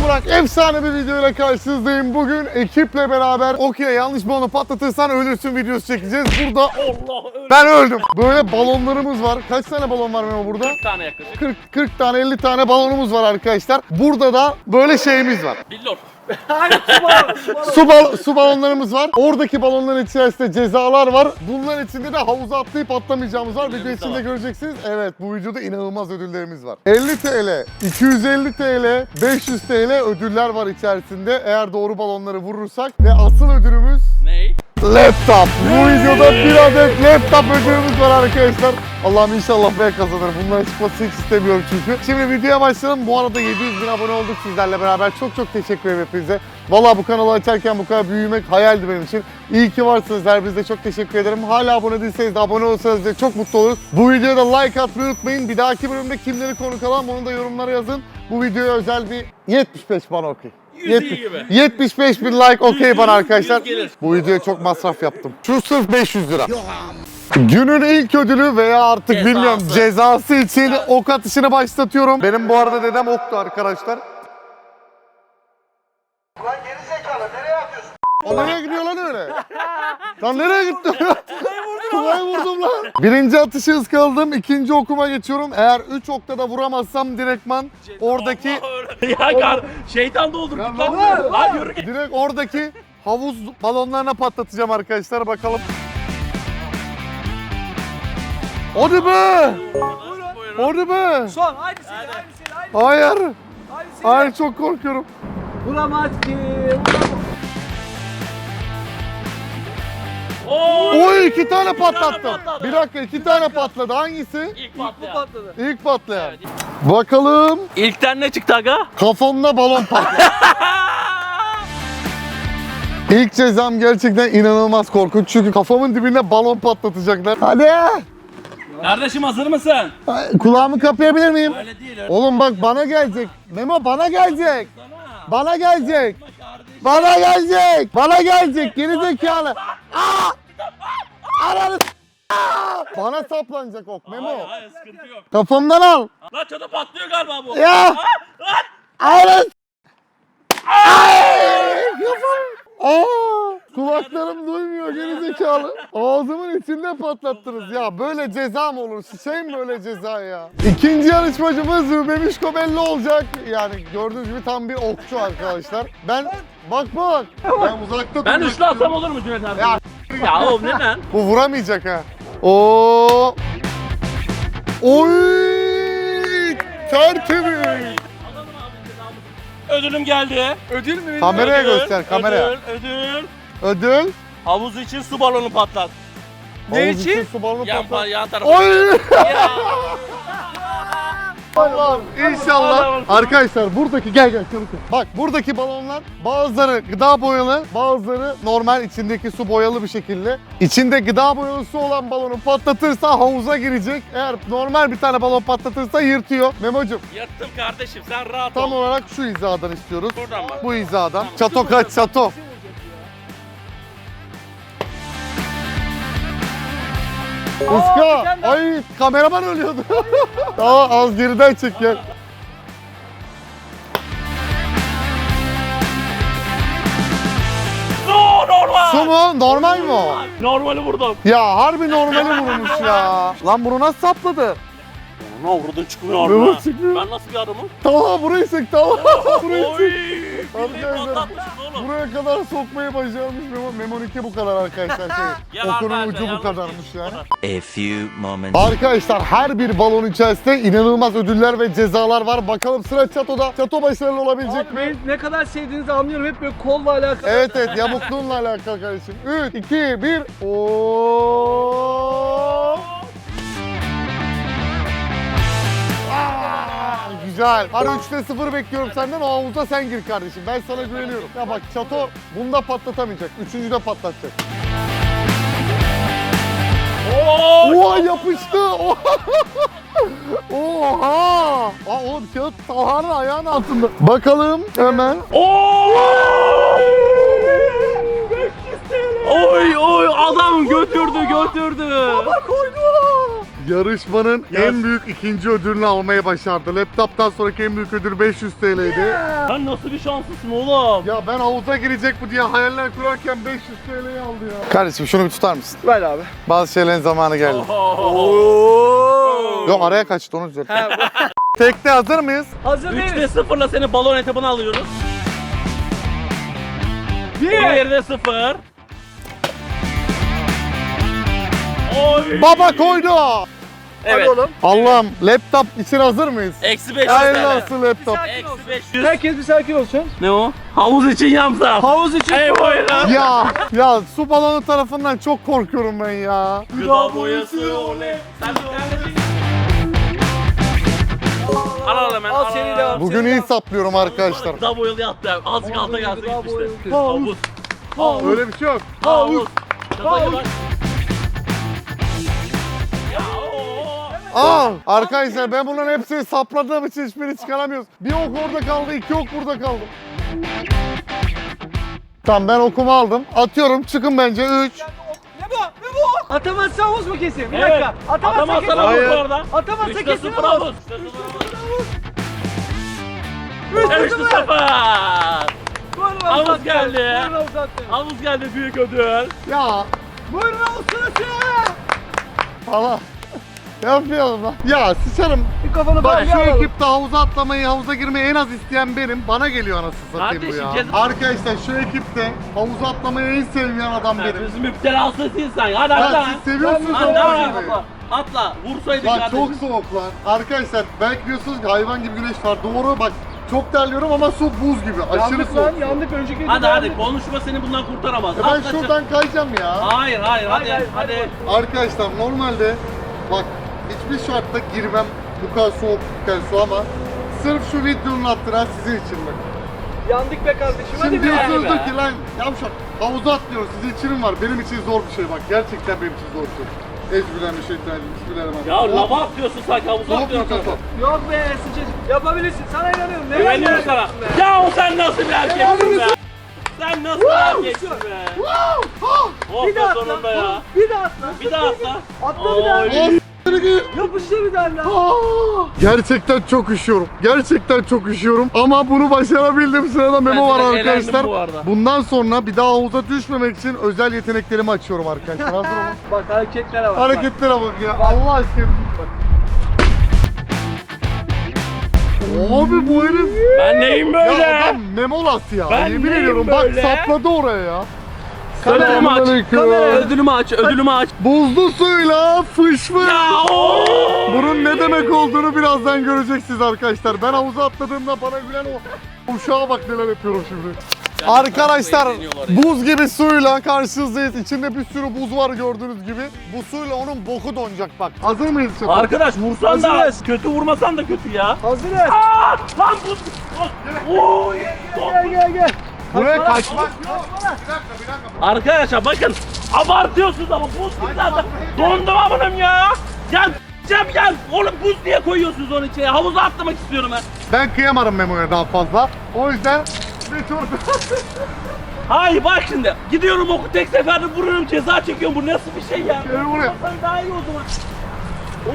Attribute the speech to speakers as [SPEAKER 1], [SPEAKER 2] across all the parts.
[SPEAKER 1] ben Burak. Efsane bir videoyla karşınızdayım. Bugün ekiple beraber okey yanlış balonu patlatırsan ölürsün videosu çekeceğiz. Burada
[SPEAKER 2] Allah
[SPEAKER 1] ben öldüm. Böyle balonlarımız var. Kaç tane balon var Memo burada?
[SPEAKER 2] Bir tane yaklaşık.
[SPEAKER 1] 40, 40 tane 50 tane balonumuz var arkadaşlar. Burada da böyle şeyimiz var.
[SPEAKER 2] Billor.
[SPEAKER 1] Su, bal- su balonlarımız var. Oradaki balonların içerisinde cezalar var. Bunların içinde de havuza atlayıp atlamayacağımız var. Video içinde
[SPEAKER 2] var.
[SPEAKER 1] göreceksiniz. Evet bu videoda inanılmaz ödüllerimiz var. 50 TL, 250 TL, 500 TL ödüller var içerisinde. Eğer doğru balonları vurursak. Ve asıl ödülümüz
[SPEAKER 2] Ney?
[SPEAKER 1] Laptop. Bu videoda bir adet laptop ödülümüz var arkadaşlar. Allah'ım inşallah ben kazanırım. Bunların çıkmasını hiç istemiyorum çünkü. Şimdi videoya başlayalım. Bu arada 700 bin abone olduk sizlerle beraber. Çok çok teşekkür ederim hepinize. Valla bu kanalı açarken bu kadar büyümek hayaldi benim için. İyi ki varsınız her birinize çok teşekkür ederim. Hala abone değilseniz de abone olursanız da çok mutlu oluruz. Bu videoda like atmayı unutmayın. Bir dahaki bölümde kimleri konuk alalım onu da yorumlara yazın. Bu videoya özel bir 75 bana okey.
[SPEAKER 2] 100 iyi gibi.
[SPEAKER 1] 75 bin like okey bana arkadaşlar. Bu videoya çok masraf yaptım. Şu sırf 500 lira. Günün ilk ödülü veya artık
[SPEAKER 2] Cezası.
[SPEAKER 1] bilmiyorum cezası için ok atışını başlatıyorum. Benim bu arada dedem oktu arkadaşlar.
[SPEAKER 3] Ulan geri zekalı nereye atıyorsun?
[SPEAKER 1] O nereye gidiyor lan öyle? lan nereye gitti? Tuna'yı vurdum lan. Birinci atışı ıskaladım. ikinci okuma geçiyorum. Eğer 3 okta da vuramazsam direktman oradaki
[SPEAKER 2] ya kar şeytan doldurduk
[SPEAKER 1] Ya
[SPEAKER 2] lan.
[SPEAKER 1] lan.
[SPEAKER 2] Lan yürü git.
[SPEAKER 1] direkt oradaki havuz balonlarına patlatacağım arkadaşlar. Bakalım. Hadi be! Hadi be!
[SPEAKER 4] Son aynısıyla aynısıyla aynı-
[SPEAKER 1] Hayır!
[SPEAKER 4] aynısıyla.
[SPEAKER 1] Hayır çok korkuyorum.
[SPEAKER 4] Vuramaz ki. Vuramaz.
[SPEAKER 1] Oy iki tane patlattım.
[SPEAKER 2] patladı.
[SPEAKER 1] Bir dakika iki tane patladı. Hangisi?
[SPEAKER 2] İlk patlayan.
[SPEAKER 4] patladı.
[SPEAKER 1] İlk patlayan.
[SPEAKER 2] Evet.
[SPEAKER 1] Bakalım.
[SPEAKER 2] İlkten ne çıktı aga?
[SPEAKER 1] Kafamda balon patladı. İlk cezam gerçekten inanılmaz korkunç. Çünkü kafamın dibinde balon patlatacaklar. Hadi.
[SPEAKER 2] Kardeşim hazır mısın?
[SPEAKER 1] Ay, Kulağımı kapayabilir miyim?
[SPEAKER 2] Öyle değil öyle.
[SPEAKER 1] Oğlum bak bana gelecek. Memo bana gelecek.
[SPEAKER 2] Sana.
[SPEAKER 1] Bana gelecek.
[SPEAKER 2] Kardeşim.
[SPEAKER 1] Bana gelecek. Bana gelecek. Geri zekalı. Aa! Ananı! Bana saplanacak ok Memo.
[SPEAKER 2] Hayır hayır sıkıntı yok.
[SPEAKER 1] Kafamdan al.
[SPEAKER 2] Lan çatı patlıyor galiba bu.
[SPEAKER 1] Ya!
[SPEAKER 2] Ha? Lan.
[SPEAKER 1] Ananı! Kafam. Aa! Kulaklarım duymuyor geri zekalı. Ağzımın içinde patlattınız ya. Böyle ceza mı olur? Şey mi böyle ceza ya? İkinci yarışmacımız Bemişko belli olacak. Yani gördüğünüz gibi tam bir okçu arkadaşlar. Ben bak bak. Ben uzakta
[SPEAKER 2] Ben
[SPEAKER 1] durmak
[SPEAKER 2] üçlü atsam olur mu Cüneyt abi?
[SPEAKER 1] Ya,
[SPEAKER 2] Ya oğlum ne lan?
[SPEAKER 1] Bu vuramayacak ha. Oo. Oy! Tertemiz.
[SPEAKER 2] Ödülüm geldi.
[SPEAKER 4] Ödül mü?
[SPEAKER 1] Kameraya
[SPEAKER 2] Ödül,
[SPEAKER 1] göster kameraya.
[SPEAKER 2] Ödül, ödül.
[SPEAKER 1] Ödül.
[SPEAKER 2] Havuz için su balonu patlat.
[SPEAKER 4] Ne
[SPEAKER 1] Havuz
[SPEAKER 4] için?
[SPEAKER 1] Su balonu
[SPEAKER 2] Yan,
[SPEAKER 1] patlat.
[SPEAKER 2] yan tarafı.
[SPEAKER 1] Oy!
[SPEAKER 2] Ya.
[SPEAKER 1] Allah'ım inşallah. Arkadaşlar buradaki gel gel çabuk. Bak buradaki balonlar bazıları gıda boyalı, bazıları normal içindeki su boyalı bir şekilde. İçinde gıda boyalı su olan balonu patlatırsa havuza girecek. Eğer normal bir tane balon patlatırsa yırtıyor. Memo'cum
[SPEAKER 2] Yırttım kardeşim sen rahat
[SPEAKER 1] tam
[SPEAKER 2] ol.
[SPEAKER 1] olarak şu hizadan istiyoruz.
[SPEAKER 2] Buradan bak.
[SPEAKER 1] Bu hizadan. Çato kaç çato.
[SPEAKER 4] Daha.
[SPEAKER 1] Ay kameraman ölüyordu. Daha az geriden çek gel.
[SPEAKER 2] Su normal.
[SPEAKER 1] Su mu? Normal mi o?
[SPEAKER 2] Normali vurdum.
[SPEAKER 1] Ya harbi normali vurmuş ya. Lan bunu nasıl sapladı?
[SPEAKER 2] Ne vurdun çıkmıyor
[SPEAKER 1] Ne
[SPEAKER 2] orada.
[SPEAKER 1] çıkmıyor?
[SPEAKER 2] Ben nasıl bir adamım?
[SPEAKER 1] Tamam burayı sık tamam. burayı
[SPEAKER 2] Oy.
[SPEAKER 1] Arkadaşlar,
[SPEAKER 2] patlatmışsın oğlum.
[SPEAKER 1] Buraya kadar sokmayı başarmış Memo. Memonike bu kadar arkadaşlar. Şey,
[SPEAKER 2] Ya
[SPEAKER 1] okunun
[SPEAKER 2] ver be,
[SPEAKER 1] ucu bu
[SPEAKER 2] yanlış
[SPEAKER 1] kadarmış yani.
[SPEAKER 5] A few moments
[SPEAKER 1] Arkadaşlar her bir balon içerisinde inanılmaz ödüller ve cezalar var. Bakalım sıra Çato'da. Çato başarılı olabilecek
[SPEAKER 4] Abi
[SPEAKER 1] mi?
[SPEAKER 4] ne kadar sevdiğinizi anlıyorum. Hep böyle kolla alakalı.
[SPEAKER 1] Evet evet yamukluğunla alakalı kardeşim. 3, 2, 1. Oo. Güzel. Hadi 3'te 0 bekliyorum senden. O havuza sen gir kardeşim. Ben sana güveniyorum. Ya bak Çato bunda patlatamayacak. Üçüncü de patlatacak.
[SPEAKER 2] Oo.
[SPEAKER 1] Oha yapıştı. Oha. Aa, oğlum kağıt Talha'nın ayağının altında. Bakalım hemen.
[SPEAKER 2] Oo. Oy oy adam götürdü götürdü.
[SPEAKER 1] Yarışmanın en büyük ikinci ödülünü almayı başardı. Laptop'tan sonraki en büyük ödül 500 TL'ydi.
[SPEAKER 2] Sen nasıl bir şanslısın oğlum?
[SPEAKER 1] Ya ben havuza girecek bu diye hayaller kurarken 500 TL'yi aldı ya. Kardeşim şunu bir tutar mısın?
[SPEAKER 4] Ver abi.
[SPEAKER 1] Bazı şeylerin zamanı geldi. Yok araya kaçtı onu düzelt. Tekte hazır mıyız?
[SPEAKER 4] Hazır
[SPEAKER 2] 3'te
[SPEAKER 4] değiliz.
[SPEAKER 2] 0'la seni balon etabına alıyoruz.
[SPEAKER 4] Bir.
[SPEAKER 2] 1'de 0. Oy.
[SPEAKER 1] Baba koydu.
[SPEAKER 2] Evet.
[SPEAKER 4] Hadi oğlum.
[SPEAKER 1] Allah'ım laptop için hazır mıyız?
[SPEAKER 2] Eksi 500
[SPEAKER 1] Hayırlı
[SPEAKER 2] TL.
[SPEAKER 1] olsun laptop.
[SPEAKER 2] Eksi 500.
[SPEAKER 4] Herkes bir sakin olsun.
[SPEAKER 2] Ne o? Havuz için yapsam.
[SPEAKER 4] Havuz için.
[SPEAKER 2] Ey boyuna.
[SPEAKER 1] Ya ya su balonu tarafından çok korkuyorum ben ya.
[SPEAKER 2] Gıda boyası oley. Sen de neredesin? Al al hemen.
[SPEAKER 4] Al seni de al.
[SPEAKER 1] Bugün iyi saplıyorum arkadaşlar.
[SPEAKER 2] Gıda boyalı yaptı. Azıcık alta gelsin
[SPEAKER 4] Gıda
[SPEAKER 2] gitmişti. Havuz. Havuz.
[SPEAKER 1] Öyle bir şey yok.
[SPEAKER 2] Havuz.
[SPEAKER 4] Havuz.
[SPEAKER 2] bak.
[SPEAKER 1] Aa arkadaşlar ben bunların hepsini sapladığım için hiçbirini çıkaramıyoruz. Bir ok orada kaldı, iki ok burada kaldı. Tamam ben okumu aldım. Atıyorum çıkın bence 3.
[SPEAKER 4] Ne bu? Ne bu? Atamazsa havuz mu kesin? Bir
[SPEAKER 2] Evet.
[SPEAKER 4] dakika. Atamazsa
[SPEAKER 2] Atamazsan
[SPEAKER 4] kesin
[SPEAKER 2] havuz bu arada.
[SPEAKER 4] Atamazsa
[SPEAKER 2] 3'te
[SPEAKER 4] kesin
[SPEAKER 2] 0
[SPEAKER 4] havuz.
[SPEAKER 2] havuz.
[SPEAKER 4] 3
[SPEAKER 2] 3'te 0.
[SPEAKER 4] Buyurun
[SPEAKER 2] Havuz
[SPEAKER 4] havuz
[SPEAKER 2] geldi.
[SPEAKER 4] Buyurun havuz.
[SPEAKER 2] Havuz geldi büyük ödül.
[SPEAKER 1] Ya
[SPEAKER 4] Buyurun havuz sırası.
[SPEAKER 1] Allah. Ne yapıyorum lan? Ya sıçarım.
[SPEAKER 4] Bir kafanı
[SPEAKER 1] Bak
[SPEAKER 4] bak
[SPEAKER 1] şu ekipte havuza atlamayı, havuza girmeyi en az isteyen benim. Bana geliyor anasını satayım bu
[SPEAKER 2] Kardeşim,
[SPEAKER 1] ya.
[SPEAKER 2] ceza-
[SPEAKER 1] Arkadaşlar şu ekipte havuza atlamayı en sevmeyen adam benim.
[SPEAKER 2] bizim müptelasısın sen. Hadi hadi.
[SPEAKER 1] siz seviyorsunuz
[SPEAKER 2] Hadi hadi.
[SPEAKER 1] girmeyi.
[SPEAKER 2] Atla. Atla. Vursaydık
[SPEAKER 1] Bak
[SPEAKER 2] kardeşim.
[SPEAKER 1] çok soğuk lan. Arkadaşlar belki diyorsunuz ki hayvan gibi güneş var. Doğru bak çok terliyorum ama su buz gibi. Aşırı
[SPEAKER 4] Yandık
[SPEAKER 1] soğuk.
[SPEAKER 4] lan yandık önceki
[SPEAKER 2] Hadi hadi
[SPEAKER 4] yandık.
[SPEAKER 2] konuşma seni bundan kurtaramaz.
[SPEAKER 1] E ben
[SPEAKER 2] Atla, çık.
[SPEAKER 1] şuradan kayacağım ya.
[SPEAKER 2] Hayır hayır hadi.
[SPEAKER 4] hayır,
[SPEAKER 2] Hadi.
[SPEAKER 1] Arkadaşlar normalde bak hiçbir şartta girmem bu kadar soğukken su ama sırf şu videonun hatırına sizin için bak.
[SPEAKER 4] Yandık be kardeşim hadi
[SPEAKER 1] Şimdi
[SPEAKER 4] be.
[SPEAKER 1] diyorsunuz
[SPEAKER 2] be.
[SPEAKER 1] ki lan yavşak havuza atlıyoruz sizin için var benim için zor bir şey bak gerçekten benim için zor bir şey. Ecbilen bir şey tercih, bismillahirrahmanirrahim.
[SPEAKER 2] Ya lava atlıyorsun sanki havuza
[SPEAKER 1] Soğuk bir
[SPEAKER 2] atlıyorsun.
[SPEAKER 1] kafa.
[SPEAKER 4] Yok be sıçacık. Yapabilirsin sana inanıyorum. Ne
[SPEAKER 2] Güveniyorum sana. Ya sen nasıl bir erkeksin be? Sen nasıl bir erkeksin be? Oh
[SPEAKER 4] Bir
[SPEAKER 2] be
[SPEAKER 4] daha
[SPEAKER 2] sonunda
[SPEAKER 4] atla.
[SPEAKER 2] ya.
[SPEAKER 4] Bir daha atla.
[SPEAKER 2] Bir daha atla.
[SPEAKER 4] Atla bir daha.
[SPEAKER 2] Oy.
[SPEAKER 1] S**tiri git.
[SPEAKER 4] Yapıştır bir daha.
[SPEAKER 1] Aa! Gerçekten çok üşüyorum. Gerçekten çok üşüyorum. Ama bunu başarabildim. Sırada memo var arkadaşlar.
[SPEAKER 2] bu arada.
[SPEAKER 1] Bundan sonra bir daha havuza düşmemek için özel yeteneklerimi açıyorum arkadaşlar. Hazır olun.
[SPEAKER 4] Bak hareketlere bak.
[SPEAKER 1] Hareketlere bak ya. Allah aşkına. Abi bu herif
[SPEAKER 2] Ben neyim
[SPEAKER 1] ya
[SPEAKER 2] böyle?
[SPEAKER 1] adam memolas ya.
[SPEAKER 2] Ben
[SPEAKER 1] Yemin
[SPEAKER 2] neyim
[SPEAKER 1] ediyorum
[SPEAKER 2] böyle?
[SPEAKER 1] bak sapladı oraya ya.
[SPEAKER 2] Ödülümü aç.
[SPEAKER 1] Selamünaleyküm.
[SPEAKER 2] Ödülümü aç. Ödülümü aç.
[SPEAKER 1] Buzlu suyla fış fış.
[SPEAKER 2] Ya.
[SPEAKER 1] Bunun ne demek olduğunu birazdan göreceksiniz arkadaşlar. Ben havuza atladığımda bana gülen o uşağa bak neler yapıyorum şimdi. Arkadaşlar buz gibi suyla karşınızdayız. İçinde bir sürü buz var gördüğünüz gibi. Bu suyla onun boku donacak bak. Hazır mıyız? şimdi?
[SPEAKER 2] Arkadaş vursan da
[SPEAKER 4] Hazırız.
[SPEAKER 2] kötü vurmasan da kötü ya.
[SPEAKER 4] Hazırız.
[SPEAKER 2] Aa, lan bu. Oy.
[SPEAKER 4] Gel gel gel.
[SPEAKER 1] Buraya kaçmak.
[SPEAKER 2] Arkadaşlar bakın abartıyorsunuz ama buz gibi zaten. Dondum amınım ya. Gel. Cem gel. Oğlum buz diye koyuyorsunuz onun içine. Havuza atlamak istiyorum ben.
[SPEAKER 1] Ben kıyamadım Memo'ya daha fazla. O yüzden bir tur
[SPEAKER 2] Hayır bak şimdi. Gidiyorum oku tek seferde vururum ceza çekiyorum. Bu nasıl bir şey ya?
[SPEAKER 1] Gel buraya.
[SPEAKER 2] Sen daha iyi o zaman.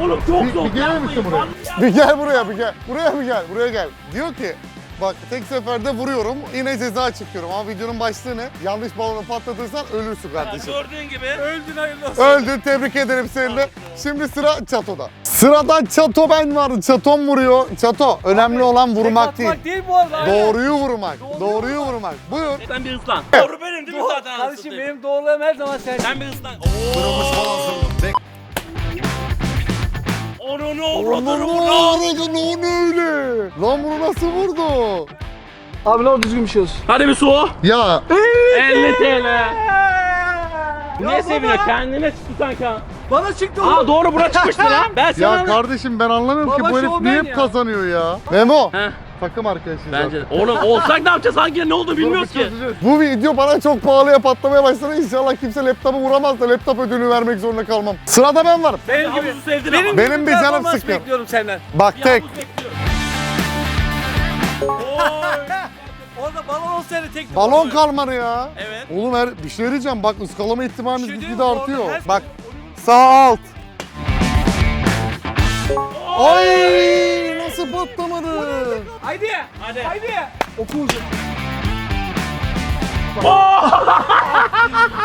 [SPEAKER 2] Oğlum çok
[SPEAKER 1] Bir-
[SPEAKER 2] zor.
[SPEAKER 1] bir gelir misin buraya? Bir gel buraya bir gel. Buraya bir gel. Buraya gel. Diyor ki Bak tek seferde vuruyorum yine ceza çekiyorum ama videonun başlığı ne? Yanlış balonu patlatırsan ölürsün kardeşim.
[SPEAKER 2] Gördüğün gibi.
[SPEAKER 4] Öldün hayırlı olsun.
[SPEAKER 1] Öldün tebrik ederim seni de. Şimdi sıra Çato'da. Sırada Çato ben var. Çatom vuruyor. Çato önemli olan vurmak değil.
[SPEAKER 4] Atmak değil bu arada.
[SPEAKER 1] Doğruyu vurmak.
[SPEAKER 4] Doğruyu
[SPEAKER 1] Doğruyu vurmak. Buyur.
[SPEAKER 2] Sen bir ıslan. Doğru benim değil mi zaten?
[SPEAKER 4] Kardeşim
[SPEAKER 2] anasını?
[SPEAKER 4] benim doğrularım her zaman sen.
[SPEAKER 2] Sen bir ıslan. Onu ne
[SPEAKER 1] Onu
[SPEAKER 2] avradını
[SPEAKER 1] ne
[SPEAKER 2] vurdu?
[SPEAKER 1] vurdun o ne öyle? Lan bunu nasıl vurdu?
[SPEAKER 4] Abi ne oldu düzgün bir şey olsun.
[SPEAKER 2] Hadi bir su.
[SPEAKER 1] Ya
[SPEAKER 2] 50 TL. Niye seviniyor? Kendine çıktı sanki. ha.
[SPEAKER 4] Bana çıktı
[SPEAKER 2] Aa
[SPEAKER 4] oğlum.
[SPEAKER 2] doğru bura çıkmıştı lan. Ben sana...
[SPEAKER 1] ya kardeşim ben anlamıyorum ki
[SPEAKER 4] Baba
[SPEAKER 1] bu herif
[SPEAKER 4] şovmen
[SPEAKER 1] niye hep
[SPEAKER 4] ya.
[SPEAKER 1] kazanıyor ya. Memo.
[SPEAKER 2] Heh,
[SPEAKER 1] Takım arkadaşıyız
[SPEAKER 2] bence de. Oğlum olsak ne yapacağız? Hangi ne oldu bilmiyoruz ki.
[SPEAKER 1] Bu video bana çok pahalıya patlamaya başladı. İnşallah kimse laptopu vuramaz da laptop ödülünü vermek zorunda kalmam. Sırada ben varım.
[SPEAKER 4] Benim gibi.
[SPEAKER 2] Sevdin
[SPEAKER 4] Benim,
[SPEAKER 2] ama.
[SPEAKER 1] Benim bir canım sıkkın.
[SPEAKER 4] bekliyorum senden.
[SPEAKER 1] Bak
[SPEAKER 2] Bir
[SPEAKER 1] tek.
[SPEAKER 2] Oy.
[SPEAKER 4] Orada balon olsaydı tek
[SPEAKER 1] Balon kalmadı ya.
[SPEAKER 2] Evet.
[SPEAKER 1] Oğlum her bir şey diyeceğim bak ıskalama ihtimalimiz
[SPEAKER 4] Bir şey
[SPEAKER 1] gitgide artıyor. Bak sağ alt. Patlamadı?
[SPEAKER 4] Haydi.
[SPEAKER 2] Hadi.
[SPEAKER 4] Haydi. Okul.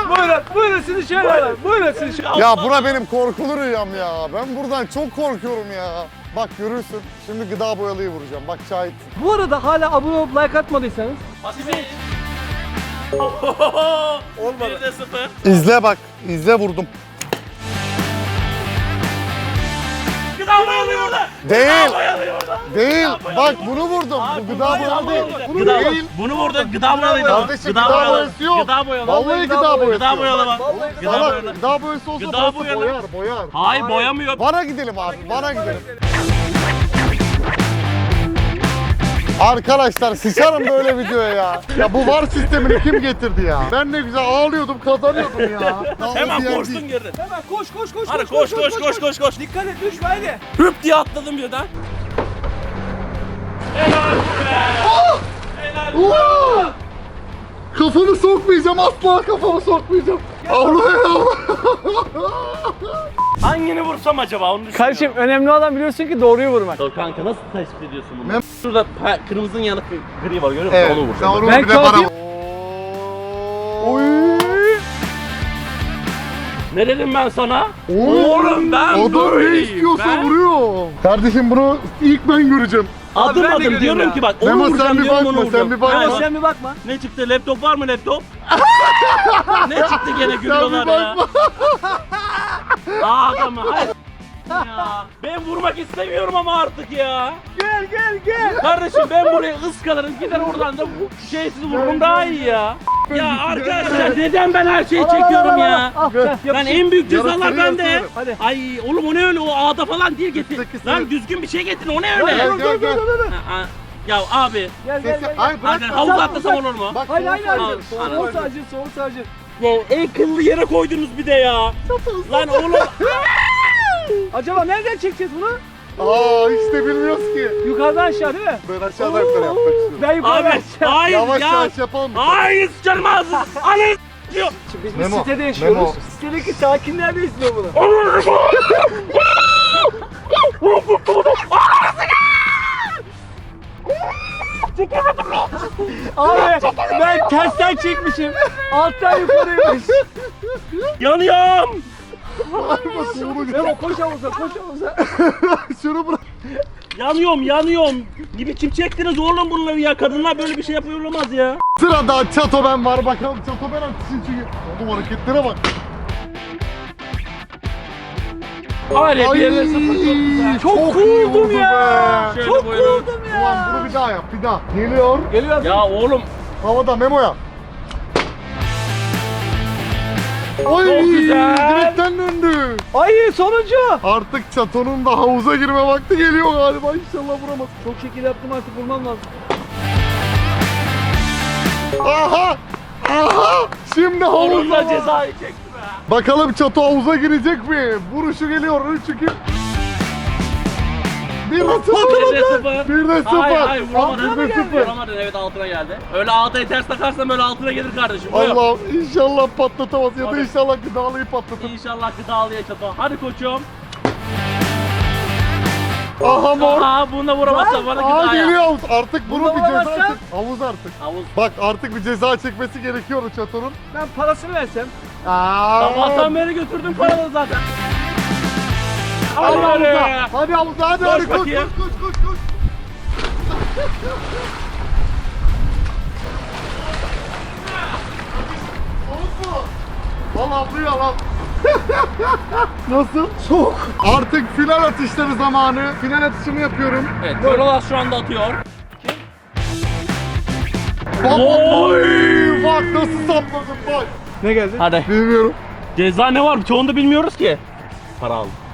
[SPEAKER 4] buyurun, buyurun sizi şöyle alalım. Buyurun sizi şöyle.
[SPEAKER 1] Ya bura benim korkulu rüyam ya. Ben buradan çok korkuyorum ya. Bak görürsün. Şimdi gıda boyalıyı vuracağım. Bak şahit.
[SPEAKER 4] Bu arada hala abone olup like atmadıysanız
[SPEAKER 2] Hadi be. Olmadı. 1'de 0.
[SPEAKER 1] İzle bak. İzle vurdum. Değil. Değil. Bak bunu vurdum. Bu gıda boyalı değil. Bunu
[SPEAKER 2] Gıda-
[SPEAKER 1] değil.
[SPEAKER 2] Bunu vurdu. Gıda boyalıydı.
[SPEAKER 1] Kardeşim,
[SPEAKER 2] Gıda
[SPEAKER 1] gıda
[SPEAKER 2] boyalı.
[SPEAKER 1] boyası yok.
[SPEAKER 2] Gıda boyalı.
[SPEAKER 1] Vallahi
[SPEAKER 4] gıda boyalı.
[SPEAKER 1] boyası.
[SPEAKER 2] Gıda boyalı bak. Gıda boyalı.
[SPEAKER 1] boyası olsa
[SPEAKER 2] Gıda boyalı.
[SPEAKER 1] boyar boyar.
[SPEAKER 2] Hayır boyamıyor.
[SPEAKER 1] Bana gidelim abi. Bana gidelim. Arkadaşlar sıçarım böyle videoya ya. Ya bu var sistemini kim getirdi ya? Ben ne güzel ağlıyordum kazanıyordum ya.
[SPEAKER 2] Hemen
[SPEAKER 1] Vallahi
[SPEAKER 2] koştun
[SPEAKER 1] yendik.
[SPEAKER 2] girdin.
[SPEAKER 4] hemen koş koş koş
[SPEAKER 2] Hadi koş koş koş koş koş.
[SPEAKER 4] Dikkat et düşme haydi.
[SPEAKER 2] Hüp diye atladım birden. Helal be. Helal.
[SPEAKER 1] Uaa! Kafamı sokmayacağım asla kafamı sokmayacağım. Allah ya.
[SPEAKER 2] Hangini vursam acaba onu düşünüyorum.
[SPEAKER 4] Kardeşim önemli olan biliyorsun ki doğruyu vurmak.
[SPEAKER 2] Kanka nasıl tespit ediyorsun bunu?
[SPEAKER 1] Ben-
[SPEAKER 2] Şurada pa- kırmızının yanı gri var görüyor musun?
[SPEAKER 1] Evet.
[SPEAKER 2] Onu
[SPEAKER 1] sen
[SPEAKER 2] vuracağım.
[SPEAKER 1] onu
[SPEAKER 4] Ben
[SPEAKER 1] bir de bana.
[SPEAKER 2] Ne dedim ben sana? Oğlum ben
[SPEAKER 1] Adam ne
[SPEAKER 2] böyleyim.
[SPEAKER 1] istiyorsa
[SPEAKER 2] Ben-
[SPEAKER 1] vuruyor. Kardeşim bunu ilk ben göreceğim.
[SPEAKER 2] Adım
[SPEAKER 4] Abi ben de
[SPEAKER 2] adım
[SPEAKER 4] görüyorum
[SPEAKER 2] diyorum
[SPEAKER 4] ya.
[SPEAKER 2] ki bak onu
[SPEAKER 1] Memo, sen
[SPEAKER 2] vuracağım
[SPEAKER 1] bir
[SPEAKER 2] diyorum
[SPEAKER 1] bakma,
[SPEAKER 2] onu
[SPEAKER 1] sen
[SPEAKER 2] vuracağım.
[SPEAKER 1] bir bakma.
[SPEAKER 2] Ha,
[SPEAKER 4] Sen bir bakma.
[SPEAKER 2] Ne çıktı? Laptop var mı laptop? ne çıktı gene
[SPEAKER 1] Sen
[SPEAKER 2] gülüyorlar
[SPEAKER 1] bir
[SPEAKER 2] ya.
[SPEAKER 1] bakma.
[SPEAKER 2] Aa adamı hayır. Ya. Ben vurmak istemiyorum ama artık ya.
[SPEAKER 4] Gel gel gel.
[SPEAKER 2] Kardeşim ben buraya ıskalarım gider oradan da bu şeysiz vururum daha iyi ya. Ya arkadaşlar neden ben her şeyi çekiyorum ya?
[SPEAKER 4] Yapıştır.
[SPEAKER 2] en büyük cezalar bende. Ay oğlum o ne öyle o ağda falan değil getir. Lan düzgün bir şey getirin o ne öyle?
[SPEAKER 1] Gel, gel, gel.
[SPEAKER 2] Ya abi.
[SPEAKER 4] Gel gel gel.
[SPEAKER 1] Ay
[SPEAKER 4] gel.
[SPEAKER 1] bırak.
[SPEAKER 2] Havuz atlasam olur mu?
[SPEAKER 4] Haydi.
[SPEAKER 2] Al, al.
[SPEAKER 4] Soğuk sağcı soğuk sağcı.
[SPEAKER 2] Ya en kıllı yere koydunuz bir de ya. Lan oğlum.
[SPEAKER 4] Acaba nereden çekeceğiz bunu?
[SPEAKER 1] Aa hiç de bilmiyoruz ki.
[SPEAKER 4] Yukarıdan aşağı değil mi?
[SPEAKER 1] Ben aşağıdan yukarı yapmak istiyorum.
[SPEAKER 4] Ben yukarıdan
[SPEAKER 2] Abi
[SPEAKER 4] aşağı.
[SPEAKER 2] hayır
[SPEAKER 1] Yavaş
[SPEAKER 2] ya.
[SPEAKER 1] yavaş yapalım.
[SPEAKER 2] Hayır sıçarım ağzını. Ananı diyor.
[SPEAKER 4] Şimdi biz bir
[SPEAKER 1] Memo,
[SPEAKER 4] sitede yaşıyoruz.
[SPEAKER 1] Memo.
[SPEAKER 4] Sitedeki sakinler de izliyor bunu. Abi ben tersten çekmişim. Alttan yukarıymış.
[SPEAKER 2] Yanıyorum.
[SPEAKER 4] Memo koş havuza koş havuza.
[SPEAKER 1] Şunu bırak.
[SPEAKER 2] Yanıyorum yanıyorum. Ne biçim çektiniz oğlum bunları ya. Kadınlar böyle bir şey yapıyor olamaz ya.
[SPEAKER 1] Sırada Çato ben var. Bakalım Çato ben atışın çünkü. Oğlum hareketlere bak. Ay,
[SPEAKER 2] bir yerine sıfır çok güzel.
[SPEAKER 4] Çok
[SPEAKER 1] vurdu
[SPEAKER 4] ya.
[SPEAKER 2] Şöyle
[SPEAKER 4] Çok cool'dum ya.
[SPEAKER 1] Ulan bunu bir daha yap bir daha. Geliyor.
[SPEAKER 4] Geliyor.
[SPEAKER 2] Ya oğlum
[SPEAKER 1] Havada Memo'ya. Oy,
[SPEAKER 2] Çok güzel.
[SPEAKER 1] direkten döndü.
[SPEAKER 4] Ay sonuncu.
[SPEAKER 1] Artık Çato'nun da havuza girme vakti geliyor galiba. İnşallah vuramaz.
[SPEAKER 4] Çok şekil yaptım artık vurmam lazım.
[SPEAKER 1] Aha! Aha! Şimdi havuzda
[SPEAKER 2] da
[SPEAKER 1] var.
[SPEAKER 2] cezayı çekti be.
[SPEAKER 1] Bakalım Çato havuza girecek mi? Vuruşu geliyor. 3 2 1 de 0.
[SPEAKER 2] Bir de sıfır.
[SPEAKER 1] 1 de 0.
[SPEAKER 2] Hayır hayır vuramadın.
[SPEAKER 1] 1 de 0.
[SPEAKER 2] Vuramadın evet altına geldi. Öyle altayı ters takarsan böyle altına gelir kardeşim.
[SPEAKER 1] Allah inşallah patlatamaz ya da
[SPEAKER 2] Hadi.
[SPEAKER 1] inşallah gıdalıyı patlatır.
[SPEAKER 2] İnşallah gıdalıya çato. Hadi koçum.
[SPEAKER 1] Aha mor.
[SPEAKER 2] Aha bunu da vuramazsan bana
[SPEAKER 1] Aa
[SPEAKER 2] gıdaya.
[SPEAKER 1] geliyor havuz. Artık bunu bir ceza
[SPEAKER 4] vuramazsan-
[SPEAKER 1] çek. Havuz artık.
[SPEAKER 2] Havuz.
[SPEAKER 1] Bak artık bir ceza çekmesi gerekiyor o Çato'nun.
[SPEAKER 4] Ben parasını versem.
[SPEAKER 1] Aa.
[SPEAKER 2] Sabahtan beri götürdüm paraları zaten.
[SPEAKER 1] Hadi havuza.
[SPEAKER 2] hadi.
[SPEAKER 1] Havuza hadi hadi koş koş
[SPEAKER 2] bakayım.
[SPEAKER 1] koş koş koş. Soğuk mu? Valla buraya lan. Nasıl? Soğuk. Artık final atışları zamanı. Final atışımı yapıyorum.
[SPEAKER 2] Evet, Korolas şu anda atıyor.
[SPEAKER 1] Bak,
[SPEAKER 2] Oy!
[SPEAKER 1] bak nasıl sapladım bak.
[SPEAKER 4] Ne geldi?
[SPEAKER 2] Hadi.
[SPEAKER 1] Bilmiyorum.
[SPEAKER 2] Ceza ne var? Çoğunu da bilmiyoruz ki. Para aldım.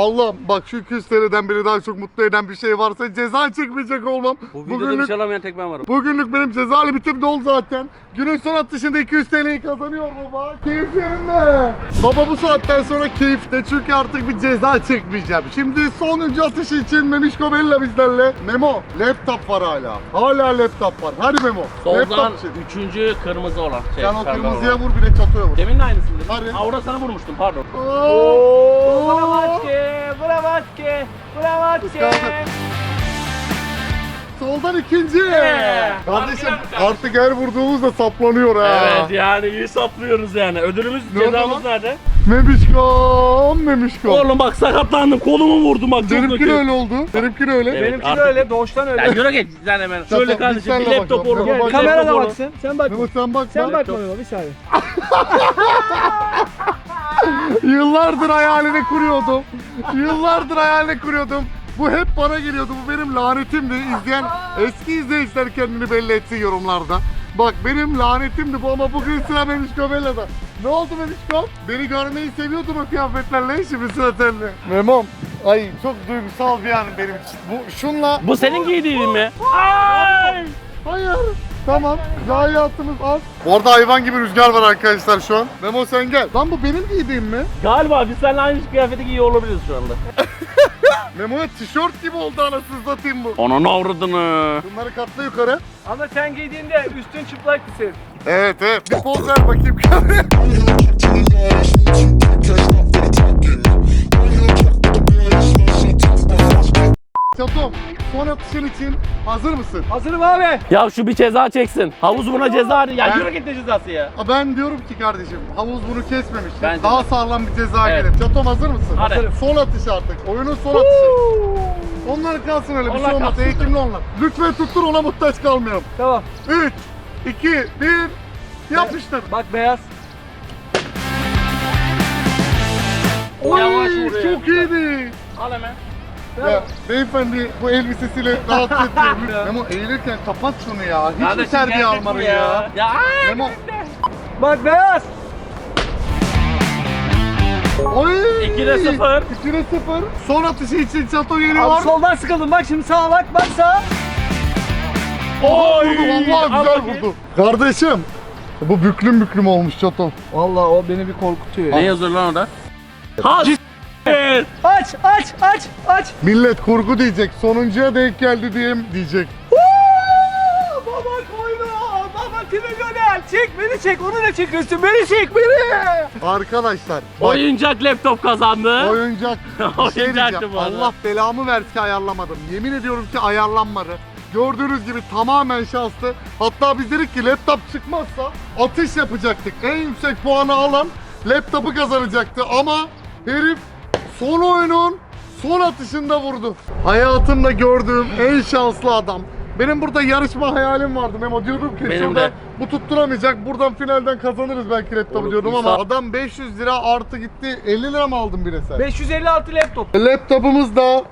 [SPEAKER 1] Allah'ım bak şu 200 TL'den beni daha çok mutlu eden bir şey varsa ceza çekmeyecek olmam.
[SPEAKER 2] Bu videoda bir
[SPEAKER 1] Bugünlük,
[SPEAKER 2] şey alamayan tek ben varım.
[SPEAKER 1] bugünlük benim ceza limitim dolu zaten. Günün son atışında 200 TL'yi kazanıyor baba. Keyif yerinde. Baba bu saatten sonra keyifte çünkü artık bir ceza çekmeyeceğim. Şimdi sonuncu atış için Memişko Bella bizlerle. Memo laptop var hala. Hala laptop var. Hadi Memo.
[SPEAKER 2] Soldan
[SPEAKER 1] Laptop için.
[SPEAKER 2] üçüncü kırmızı olan. Şey,
[SPEAKER 1] Sen o kırmızıya vur bir de çatıya vur.
[SPEAKER 2] Demin de aynısını dedim.
[SPEAKER 1] Hadi.
[SPEAKER 2] Ha orada sana vurmuştum pardon.
[SPEAKER 1] Oo.
[SPEAKER 4] Bravatke, Bravatke, Bravatke.
[SPEAKER 1] Kıskandım. Soldan ikinci.
[SPEAKER 2] Ee,
[SPEAKER 1] Kardeşim
[SPEAKER 2] harbiden.
[SPEAKER 1] artık her vurduğumuzda saplanıyor ha.
[SPEAKER 2] Evet yani iyi saplıyoruz yani. Ödülümüz
[SPEAKER 1] Ne oldu
[SPEAKER 2] cezamız
[SPEAKER 1] lan?
[SPEAKER 2] nerede?
[SPEAKER 1] Memişkom, Memişkom.
[SPEAKER 2] Oğlum bak sakatlandım kolumu vurdum bak çok
[SPEAKER 1] Benimki
[SPEAKER 2] kötü.
[SPEAKER 1] de öyle oldu. Benimki de öyle.
[SPEAKER 2] Evet,
[SPEAKER 4] Benimki de
[SPEAKER 2] artık-
[SPEAKER 4] öyle, doğuştan öyle.
[SPEAKER 2] Ya yürü git sen hemen. Şöyle kardeşim bir laptop
[SPEAKER 1] bakalım.
[SPEAKER 2] olur.
[SPEAKER 1] Gel,
[SPEAKER 2] bir
[SPEAKER 1] bak-
[SPEAKER 2] laptop
[SPEAKER 4] Kamerana
[SPEAKER 2] olur.
[SPEAKER 4] baksın. Sen bakma.
[SPEAKER 1] Memo sen bak
[SPEAKER 4] Sen bakma Memo bir saniye.
[SPEAKER 1] Yıllardır hayalini kuruyordum. Yıllardır hayalini kuruyordum. Bu hep bana geliyordu. Bu benim lanetimdi. İzleyen eski izleyiciler kendini belli etsin yorumlarda. Bak benim lanetimdi bu ama bugün sıra Memişko Bella'da. Ne oldu Memişko? Beni görmeyi seviyordun o kıyafetlerle. Şimdi sıra sende. Memom. Ay çok duygusal bir an benim için. Bu şunla
[SPEAKER 2] Bu senin giydiğin mi? Ay!
[SPEAKER 1] Hayır. Tamam. Zayiatımız az. Bu arada hayvan gibi rüzgar var arkadaşlar şu an. Memo sen gel. Lan bu benim giydiğim mi?
[SPEAKER 2] Galiba biz seninle aynı kıyafeti giyiyor olabiliriz şu anda.
[SPEAKER 1] Memo'ya tişört gibi oldu anasını satayım bu.
[SPEAKER 2] Onun avradını.
[SPEAKER 1] Bunları katla yukarı.
[SPEAKER 4] Ama sen giydiğinde üstün çıplaktı senin.
[SPEAKER 1] Evet evet. Bir poz ver bakayım. atışın için hazır mısın?
[SPEAKER 4] Hazırım abi.
[SPEAKER 2] Ya şu bir ceza çeksin. Havuz buna ceza. Ya
[SPEAKER 1] Ben-
[SPEAKER 2] yürü git ne cezası ya.
[SPEAKER 1] Aa, Ben diyorum ki kardeşim, havuz bunu kesmemiş.
[SPEAKER 2] Bence
[SPEAKER 1] Daha
[SPEAKER 2] de.
[SPEAKER 1] sağlam bir ceza
[SPEAKER 2] Evet.
[SPEAKER 1] gelir. Çatom hazır mısın?
[SPEAKER 2] Hadi.
[SPEAKER 1] Hazırım. Son atış artık. Oyunun son atışı. Onlar kalsın öyle bir
[SPEAKER 2] Onlar
[SPEAKER 1] şey olmaz.
[SPEAKER 2] kalsın.
[SPEAKER 1] Eğitimli onlar. Lütfen tuttur ona muhtaç kalmayalım.
[SPEAKER 4] Tamam.
[SPEAKER 1] 3, 2, 1. Yapıştır.
[SPEAKER 4] Bak beyaz.
[SPEAKER 1] Oy,
[SPEAKER 2] Yavaş
[SPEAKER 1] çok iyiydi.
[SPEAKER 2] Al hemen.
[SPEAKER 1] Ya beyefendi bu elbisesiyle rahatsız ediyor. Memo eğilirken kapat şunu ya. Hiç mi
[SPEAKER 2] Kardeşim,
[SPEAKER 1] terbiye almadın ya?
[SPEAKER 2] Ya!
[SPEAKER 1] Memo.
[SPEAKER 4] Bak beyaz.
[SPEAKER 1] Oy.
[SPEAKER 2] 2'de 0.
[SPEAKER 1] 2'de 0. Son atışı için çato geliyor.
[SPEAKER 4] Abi soldan sıkıldım. Bak şimdi sağa bak. Bak sağa.
[SPEAKER 1] Oy. Vurdu vallahi
[SPEAKER 2] Al
[SPEAKER 1] güzel
[SPEAKER 2] bakayım.
[SPEAKER 1] vurdu. Kardeşim. Bu büklüm büklüm olmuş çato.
[SPEAKER 4] Vallahi o beni bir korkutuyor.
[SPEAKER 2] Ne yazıyor lan orada? Ha s***.
[SPEAKER 4] Aç aç aç aç.
[SPEAKER 1] Millet kurgu diyecek. Sonuncuya denk geldi diye diyecek.
[SPEAKER 4] Woo! Baba koydu. Baba trilyonel. Çek beni çek. Onu da çekiyorsun. Beni çek beni.
[SPEAKER 1] Arkadaşlar. Bak.
[SPEAKER 2] Oyuncak laptop kazandı.
[SPEAKER 1] Oyuncak. Bir şey
[SPEAKER 2] Oyuncaktı
[SPEAKER 1] diyeceğim.
[SPEAKER 2] bu arada.
[SPEAKER 1] Allah belamı versin ki ayarlamadım. Yemin ediyorum ki ayarlanmadı. Gördüğünüz gibi tamamen şanslı. Hatta biz dedik ki laptop çıkmazsa atış yapacaktık. En yüksek puanı alan laptopu kazanacaktı ama herif son oyunun son atışında vurdu. Hayatımda gördüğüm en şanslı adam. Benim burada yarışma hayalim vardı Memo diyordum ki
[SPEAKER 2] Benim
[SPEAKER 1] şurada
[SPEAKER 2] de.
[SPEAKER 1] bu tutturamayacak buradan finalden kazanırız belki laptopu
[SPEAKER 2] Oğlum,
[SPEAKER 1] diyordum ama
[SPEAKER 2] insan-
[SPEAKER 1] adam 500 lira artı gitti 50 lira mı aldın bir de sen?
[SPEAKER 4] 556 laptop.
[SPEAKER 1] Laptopumuz da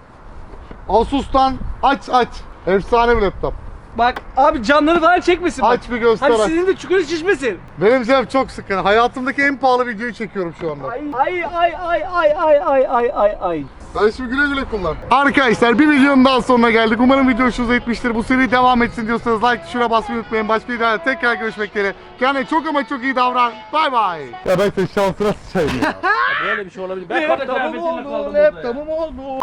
[SPEAKER 1] Asus'tan aç aç. Efsane bir laptop.
[SPEAKER 4] Bak abi camları falan çekmesin bak.
[SPEAKER 1] Aç bir göster
[SPEAKER 4] Hani
[SPEAKER 1] aç.
[SPEAKER 4] sizin de çukurun şişmesin.
[SPEAKER 1] Benim canım çok sıkın. Hayatımdaki en pahalı videoyu çekiyorum şu anda.
[SPEAKER 4] Ay ay ay ay ay ay ay ay ay ay.
[SPEAKER 1] Ben şimdi güle güle kullan. Arkadaşlar bir videonun daha sonuna geldik. Umarım video hoşunuza gitmiştir. Bu seri devam etsin diyorsanız like tuşuna basmayı unutmayın. Başka videoda tekrar görüşmek üzere. Kendine çok ama çok iyi davran. Bay bay. Ya ben senin şansına sıçayım ya.
[SPEAKER 2] Böyle bir şey olabilir. Ben
[SPEAKER 4] Laptopum oldu. Laptopum oldu.